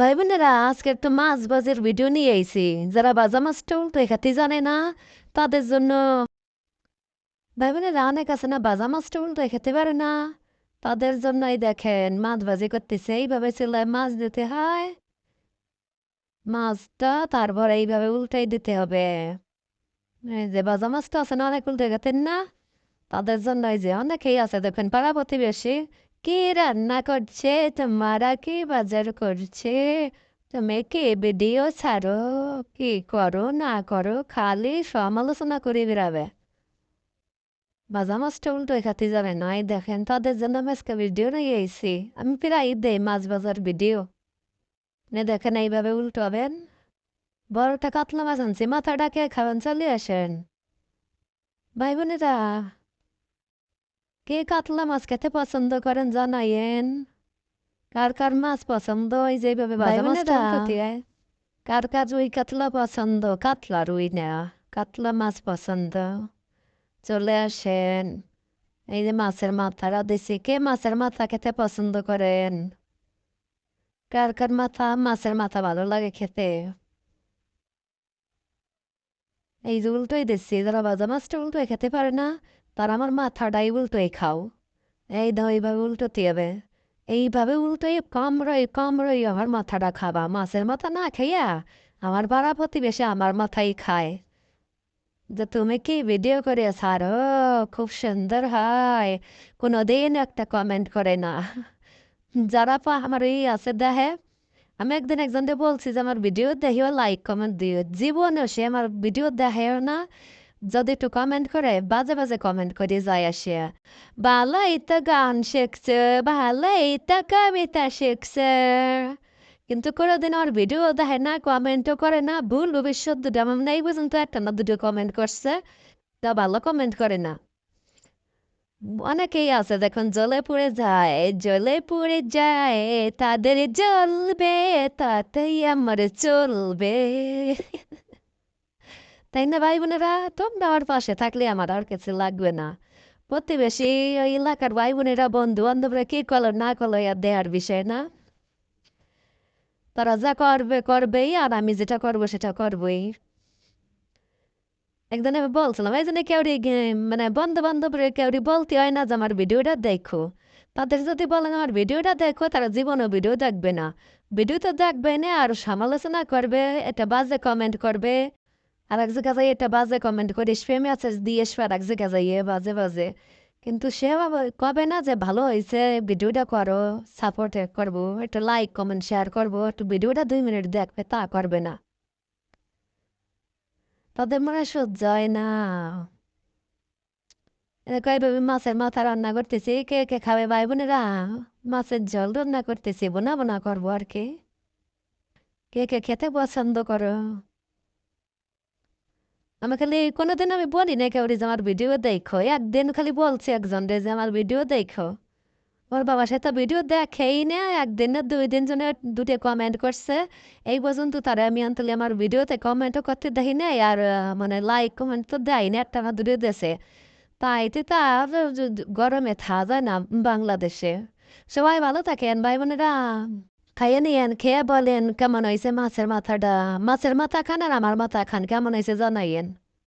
ভাই বোনেরা আজকে একটু মাছ বাজের ভিডিও নিয়ে আইছি। যারা বাজা মাছ মাছটা উল্টো খেতে জানে না, তাদের জন্য ভাই বোনেরা অনেক আছে না বাজা মাছ মাছটা উল্টো খেতে পারে না। তাদের জন্যই দেখেন, মাছ ভাজি করতেছে। এইভাবে চলে মাছ দিতে হয়। মাছটা তারপর এইভাবে উল্টাই দিতে হবে। এই যে বাজা মাছটা আছে না, অনেক উল্টে গেতেন না। তাদের জন্য এই যে অনেকেই আছে, দেখেন পাড়া প্রতিবেশী। কি রান্না করছে? তোমারা কি বাজার করছে? তুমি কি ভিডিও ছাড়ো? কি করো, না করো, খালি সমালোচনা করে বেড়াবে। বাজা মাছটা উল্টো খাতে যাবে না এই দেখেন, তাদের জন্য আজকে ভিডিও নিয়ে এসেছি। আমি প্রায় দেই মাছ বাজার ভিডিও। নে দেখেন, এইভাবে উল্টো হবেন বড়টা কাতলা মাছ আনছি, মাথাটাকে খাবেন চলে আসেন। ভাই বোনেরা কে কাতলা মাছ খেতে পছন্দ করেন জানাইয়েন কার কার মাছ পছন্দ ওই যেভাবে মাছটা কার কার রুই কাতলা পছন্দ কাতলা রুই না কাতলা মাছ পছন্দ চলে আসেন এই যে মাছের মাথারা দিছি কে মাছের মাথা খেতে পছন্দ করেন কার কার মাথা মাছের মাথা ভালো লাগে খেতে এই যে উল্টোই দিচ্ছি যারা বাজা মাছটা উল্টোই খেতে পারে না তারা আমার মাথাটাই উল্টোই খাও। এই দাও, এইভাবে উল্টোতে হবে। এইভাবে উল্টোই কামড়ই কামড়ই আমার মাথাটা খাবা। মাছের মাথা না খাইয়া আমার পাড়া প্রতিবেশী আমার মাথাই খায়। যে তুমি কি ভিডিও করে ছাড়ো? খুব সুন্দর হয়। কোনো দিন একটা কমেন্ট করে না। যারা পা আমার এই আছে, দেখে আমি একদিন একজনকে বলছি যে, আমার ভিডিও দেখিও লাইক কমেন্ট দিও। জীবনে সে আমার ভিডিও দেখেও না। যদি একটু কমেন্ট করে বাজে বাজে কমেন্ট করে যায় আসে ভালোই তো গান শিখছে ভালোই তো কবিতা শিখছে কিন্তু কোনোদিন আমার ভিডিও দেখে না কমেন্টও করে না ভুল ভবিষ্যৎ দুটো আমার নেই পর্যন্ত একটা না দুটো কমেন্ট করছে তা ভালো কমেন্ট করে না অনেকেই আছে দেখুন জ্বলে পুড়ে যায় জলে পুড়ে যায় তাদের জ্বলবে তাতেই আমার চলবে তাই না ভাই বোনেরা তোমরা আমার পাশে থাকলে আমার আর কিছু লাগবে না প্রতিবেশী এলাকার ভাই বোনেরা বন্ধু বান্ধবরা কি করল না করল আর দেওয়ার বিষয় না তারা যা করবে করবেই আর আমি যেটা করব সেটা করবই একদিন আমি বলছিলাম এই জন্য কেউ মানে বন্ধু বান্ধবরা কেউ বলতে হয় না যে আমার ভিডিওটা দেখো তাদের যদি বলেন আমার ভিডিওটা দেখো তারা জীবনও ভিডিও দেখবে না ভিডিও তো দেখবে না আর সমালোচনা করবে এটা বাজে কমেন্ট করবে আর এক জায়গা যাই এটা বাজে কমেন্ট করে স্পে মেসেজ দিয়ে আসবে আর এক জায়গা যাইয়ে বাজে বাজে কিন্তু সে কবে না যে ভালো হয়েছে ভিডিওটা করো সাপোর্ট করব একটু লাইক কমেন্ট শেয়ার করব একটু ভিডিওটা দুই মিনিট দেখবে তা করবে না তাদের মনে হয় সহ্য হয় না এইভাবে মাছের মাথা রান্না করতেছি কে কে খাবে ভাই বোনেরা মাছের জল রান্না করতেছি বোনা বোনা করব আর কি কে কে খেতে পছন্দ করো আমি খালি কোনোদিন আমি বলি না কেউ যে আমার ভিডিও দেখো। একদিন খালি বলছি একজন রে যে আমার ভিডিও দেখো। ওর বাবা সে তো ভিডিও দেখেই না একদিন না দুই দিন জন্য দুটো কমেন্ট করছে এই পর্যন্ত তারা আমি আনতলে আমার ভিডিওতে কমেন্টও করতে দেখি না আর মানে লাইক কমেন্ট তো দেয় না একটা না দুটো দেশে তাই তো তা গরমে থা যায় না বাংলাদেশে। সবাই ভালো থাকেন, ভাই বোনেরা। খাইয়ে নিয়েন খেয়ে বলেন কেমন হয়েছে মাছের মাথাটা মাছের মাথা খান আর আমার মাথা খান কেমন হয়েছে জানাইয়েন